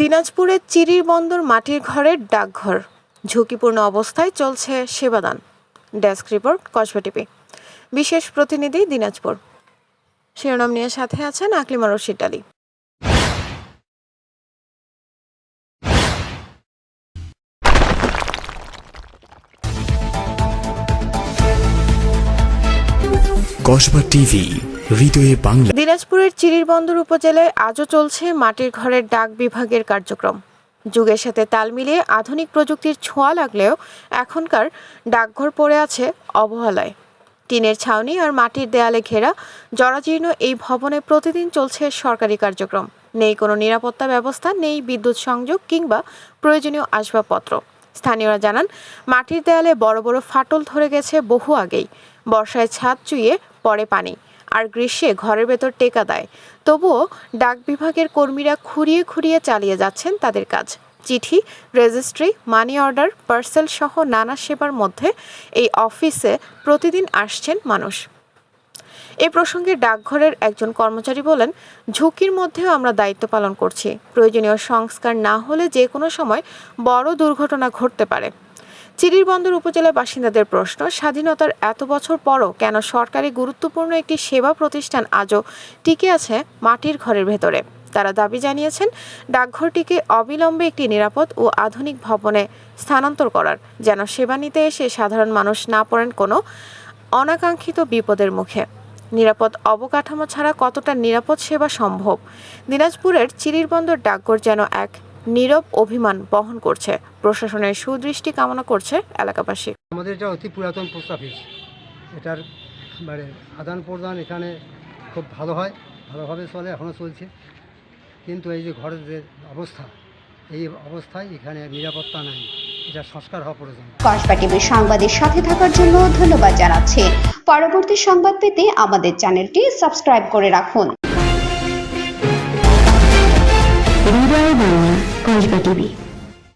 দিনাজপুরের চিরির বন্দর মাটির ঘরের ডাকঘর। ঝুঁকিপূর্ণ অবস্থায় চলছে সেবাদান। Desk report, Kasba TV. বিশেষ প্রতিনিধি দিনাজপুর। শিরোনাম নিয়ে সাথে আছেন আকলিমা রশিদ আলী। কসবা টিভি দিনাজপুরের চিরিরবন্দর উপজেলায় আজও চলছে মাটির ঘরের ডাক বিভাগের কার্যক্রম। যুগের সাথে তাল মিলিয়ে আধুনিক প্রযুক্তির ছোঁয়া লাগলেও এখনকার ডাকঘর পড়ে আছে অবহেলায়। টিনের ছাউনি আর মাটির দেয়ালে ঘেরা জরাজীর্ণ এই ভবনে প্রতিদিন চলছে সরকারি কার্যক্রম। নেই কোনো নিরাপত্তা ব্যবস্থা, নেই বিদ্যুৎ সংযোগ কিংবা প্রয়োজনীয় আসবাবপত্র। স্থানীয়রা জানান, মাটির দেয়ালে বড় বড় ফাটল ধরে গেছে বহু আগেই। বর্ষায় ছাদ চুইয়ে পড়ে পানি। আর গ্রীষ্মে ঘরের ভেতর টেকা দেয়। তবুও ডাক বিভাগের কর্মীরা খুঁড়িয়ে খুঁড়িয়ে চালিয়ে যাচ্ছেন তাদের কাজ। চিঠি, রেজিস্ট্রি, মানি অর্ডার, পার্সেল সহ নানা সেবার মধ্যে এই অফিসে প্রতিদিন আসছেন মানুষ। এ প্রসঙ্গে ডাকঘরের একজন কর্মচারী বলেন, ঝুঁকির মধ্যেও আমরা দায়িত্ব পালন করছি। প্রয়োজনীয় সংস্কার না হলে যে কোনো সময় বড় দুর্ঘটনা ঘটতে পারে। চিরিরবন্দর উপজেলার বাসিন্দাদের প্রশ্ন, স্বাধীনতার এত বছর পরও কেন সরকারি গুরুত্বপূর্ণ একটি সেবা প্রতিষ্ঠান আজও টিকে আছে মাটির ঘরের ভেতরে? তারা দাবি জানিয়েছেন, ডাকঘরটিকে অবিলম্বে একটি নিরাপদ ও আধুনিক ভবনে স্থানান্তর করার, যেন সেবা নিতে এসে সাধারণ মানুষ না পড়েন কোনো অনাকাঙ্ক্ষিত বিপদের মুখে। নিরাপদ অবকাঠামো ছাড়া কতটা নিরাপদ সেবা সম্ভব? দিনাজপুরের চিরিরবন্দর ডাকঘর যেন এক নীরব অভিমান বহন করছে। প্রশাসনের সুদৃষ্টি কামনা করছে এলাকাবাসী। আমাদের এটা অতি পুরাতন পোস্ট অফিস এটার মানে আদান প্রদান এখানে খুব ভালো হয় ভালোভাবে চলে এখনও চলছে। কিন্তু এই যে ঘরের যে অবস্থা এই অবস্থায় এখানে নিরাপত্তা নাই। এটা সংস্কার হওয়া প্রয়োজন। কসবা টিভির সংবাদের সাথে থাকার জন্য ধন্যবাদ জানাচ্ছি। পরবর্তী সংবাদ পেতে আমাদের চ্যানেলটি সাবস্ক্রাইব করে রাখুন। কসবা টিভি